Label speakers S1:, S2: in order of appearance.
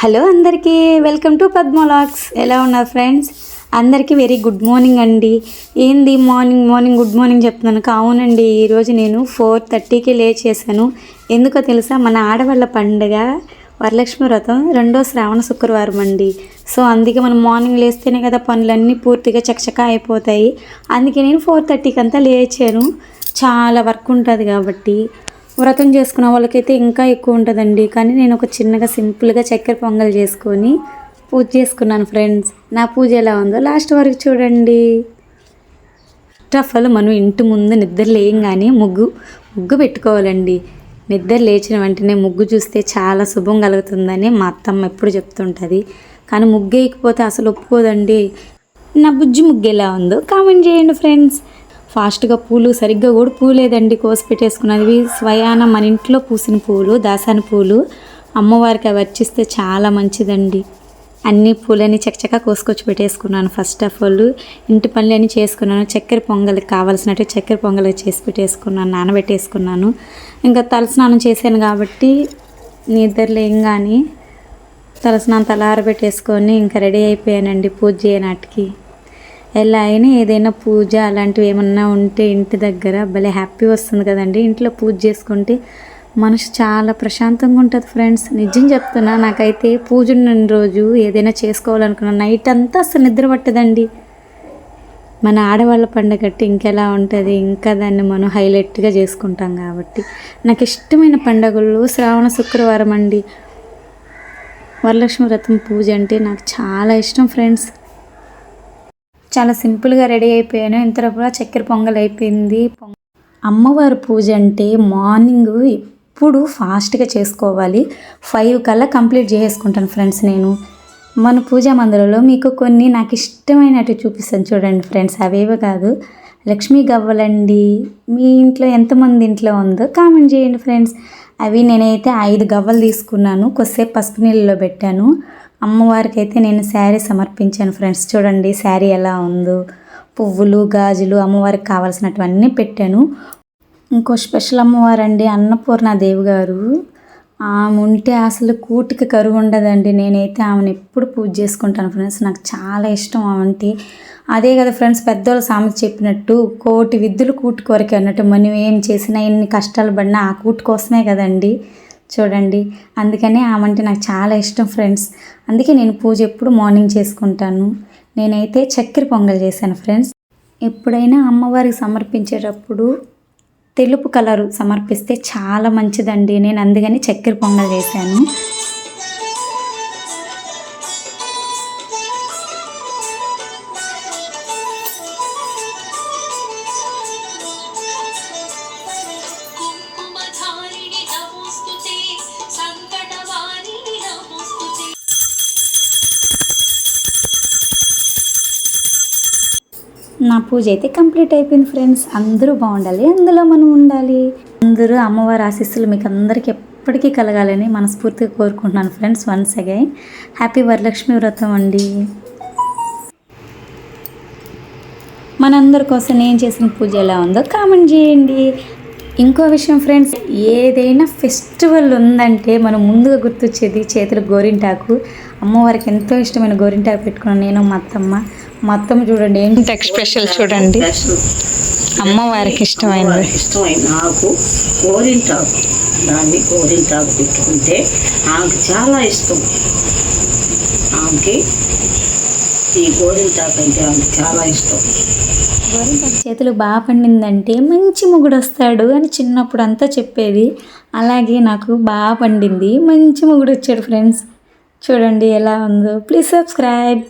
S1: Hello అందరికీ welcome to పద్మలాక్స్ ఎలా ఉన్నారు ఫ్రెండ్స్? అందరికీ వెరీ గుడ్ మార్నింగ్ అండి. ఏంది మార్నింగ్ మార్నింగ్ గుడ్ మార్నింగ్ చెప్తున్నాను. అవునండి ఈరోజు నేను ఫోర్ థర్టీకి లేచేసాను ఎందుకో తెలుసా మన ఆడవాళ్ళ పండుగ వరలక్ష్మి వ్రతం రెండో శ్రావణ శుక్రవారం అండి. సో అందుకే మనం మార్నింగ్ లేస్తేనే కదా పనులన్నీ పూర్తిగా చకచకా అయిపోతాయి. అందుకే నేను ఫోర్ థర్టీకి అంతా లేచాను. చాలా వర్క్ ఉంటుంది కాబట్టి. వ్రతం చేసుకున్న వాళ్ళకైతే ఇంకా ఎక్కువ ఉంటుందండి. కానీ నేను ఒక చిన్నగా సింపుల్గా చక్కెర పొంగల్ చేసుకొని పూజ చేసుకున్నాను ఫ్రెండ్స్. నా పూజ ఎలా ఉందో లాస్ట్ వరకు చూడండి. ఫస్ట్ మనం ఇంటి ముందు నిద్ర లేయంగానే ముగ్గు ముగ్గు పెట్టుకోవాలండి. నిద్ర లేచిన వెంటనే ముగ్గు చూస్తే చాలా శుభం కలుగుతుందని మా అత్తమ్మ ఎప్పుడు చెప్తుంటుంది. కానీ ముగ్గు వేయకపోతే అసలు ఒప్పుకోదండి. నా బుజ్జి ముగ్గు ఎలా ఉందో కామెంట్ చేయండి ఫ్రెండ్స్. ఫాస్ట్గా పూలు సరిగ్గా కూడా పూలేదండి కోసి పెట్టేసుకున్నది స్వయాన మన ఇంట్లో పూసిన పూలు దాసాని పూలు అమ్మవారికి అవి వచ్చిస్తే చాలా మంచిదండి. అన్ని పూలని చకచక కోసుకొచ్చి పెట్టేసుకున్నాను. ఫస్ట్ ఆఫ్ ఆల్ ఇంటి పనులన్నీ చేసుకున్నాను. చక్కెర పొంగల్కి కావాల్సినట్టు చక్కెర పొంగల్ చేసి పెట్టేసుకున్నాను నానబెట్టేసుకున్నాను. ఇంకా తలస్నానం చేశాను కాబట్టి నిద్ర కానీ తలస్నానం తలారబెట్టేసుకొని ఇంకా రెడీ అయిపోయానండి పూజ చేయనాటికి. ఎలా అయినా ఏదైనా పూజ అలాంటివి ఏమన్నా ఉంటే ఇంటి దగ్గర భలే హ్యాపీ వస్తుంది కదండి. ఇంట్లో పూజ చేసుకుంటే మనసు చాలా ప్రశాంతంగా ఉంటుంది ఫ్రెండ్స్. నిజం చెప్తున్నా నాకైతే పూజ ఉన్న రోజు ఏదైనా చేసుకోవాలనుకున్నా నైట్ అంతా అసలు నిద్ర పట్టదండి. మన ఆడవాళ్ళ పండుగ అంటే ఇంకెలా ఉంటుంది ఇంకా దాన్ని మనం హైలైట్గా చేసుకుంటాం కాబట్టి. నాకు ఇష్టమైన పండుగలు శ్రావణ శుక్రవారం అండి. వరలక్ష్మి వ్రతం పూజ అంటే నాకు చాలా ఇష్టం ఫ్రెండ్స్. చాలా సింపుల్గా రెడీ అయిపోయాను. ఇంతలో కూడా చక్కెర పొంగల్ అయిపోయింది. అమ్మవారి పూజ అంటే మార్నింగ్ ఎప్పుడు ఫాస్ట్గా చేసుకోవాలి. ఫైవ్ కల్లా కంప్లీట్ చేసుకుంటాను ఫ్రెండ్స్ నేను. మన పూజా మందిరంలో మీకు కొన్ని నాకు ఇష్టమైనట్టు చూపిస్తాను చూడండి ఫ్రెండ్స్. అవేవి కాదు. లక్ష్మీ గవ్వలండి మీ ఇంట్లో ఎంతమంది ఇంట్లో ఉందో కామెంట్ చేయండి ఫ్రెండ్స్. అవి నేనైతే ఐదు గవ్వలు తీసుకున్నాను. కొద్దిసేపు పసుపు నీళ్ళలో పెట్టాను. అమ్మవారికి అయితే నేను శారీ సమర్పించాను ఫ్రెండ్స్. చూడండి శారీ ఎలా ఉందో. పువ్వులు గాజులు అమ్మవారికి కావాల్సినటువన్నీ పెట్టాను. ఇంకో స్పెషల్ అమ్మవారు అండి అన్నపూర్ణాదేవి గారు. ఆమె ఉంటే అసలు కూటికి కరువు ఉండదండి. నేనైతే ఆమెను ఎప్పుడు పూజ చేసుకుంటాను ఫ్రెండ్స్. నాకు చాలా ఇష్టం ఆమె అదే కదా ఫ్రెండ్స్ పెద్దవాళ్ళు సామెత చెప్పినట్టు కోటి విద్యులు కూటి కొరకే అన్నట్టు మనం ఏం చేసినా ఎన్ని కష్టాలు పడినా ఆ కూటి కోసమే కదండి. చూడండి. అందుకనే ఆమంటే నాకు చాలా ఇష్టం ఫ్రెండ్స్. అందుకే నేను పూజ ఎప్పుడు మార్నింగ్ చేసుకుంటాను. నేనైతే చక్కెర పొంగల్ చేశాను ఫ్రెండ్స్. ఎప్పుడైనా అమ్మవారికి సమర్పించేటప్పుడు తెలుపు కలరు సమర్పిస్తే చాలా మంచిదండి. నేను అందుకని చక్కెర పొంగల్ చేశాను. పూజ అయితే కంప్లీట్ అయిపోయింది ఫ్రెండ్స్. అందరూ బాగుండాలి. అందులో మనం ఉండాలి. అందరూ అమ్మవారి ఆశీస్సులు మీకు అందరికీ ఎప్పటికీ కలగాలని మనస్ఫూర్తిగా కోరుకుంటున్నాను friends once again. Happy Varalakshmi Vratham అండి. మనందరి కోసం నేను చేసిన పూజ ఎలా ఉందో కామెంట్ చేయండి. ఇంకో విషయం ఫ్రెండ్స్ ఏదైనా ఫెస్టివల్ ఉందంటే మనం ముందుగా గుర్తొచ్చేది చేతులు గోరింటాకు. అమ్మవారికి ఎంతో ఇష్టమైన గోరింటాకు పెట్టుకున్నాను నేను మా అత్తమ్మ. మా అత్తమ్మ చూడండి ఏంటి? స్పెషల్ చూడండి. అమ్మవారికి ఇష్టమైనది.
S2: అమ్మవారికి ఇష్టమైన ఆకు గోరింటాకు. దాన్ని గోరింటాకు పెట్టుకుంటే ఆమెకి చాలా ఇష్టం. ఆమెకి ఈ గోరింటాకు అంటే ఆమెకు చాలా ఇష్టం.
S1: గోరింటాకు చేతులు బాగా పండిందంటే మంచి మొగుడు వస్తాడు అని చిన్నప్పుడు అంతా చెప్పేది. అలాగే నాకు బాగా పండింది. మంచి మొగుడు వచ్చాడు ఫ్రెండ్స్. చూడండి ఎలా ఉందో. Please subscribe.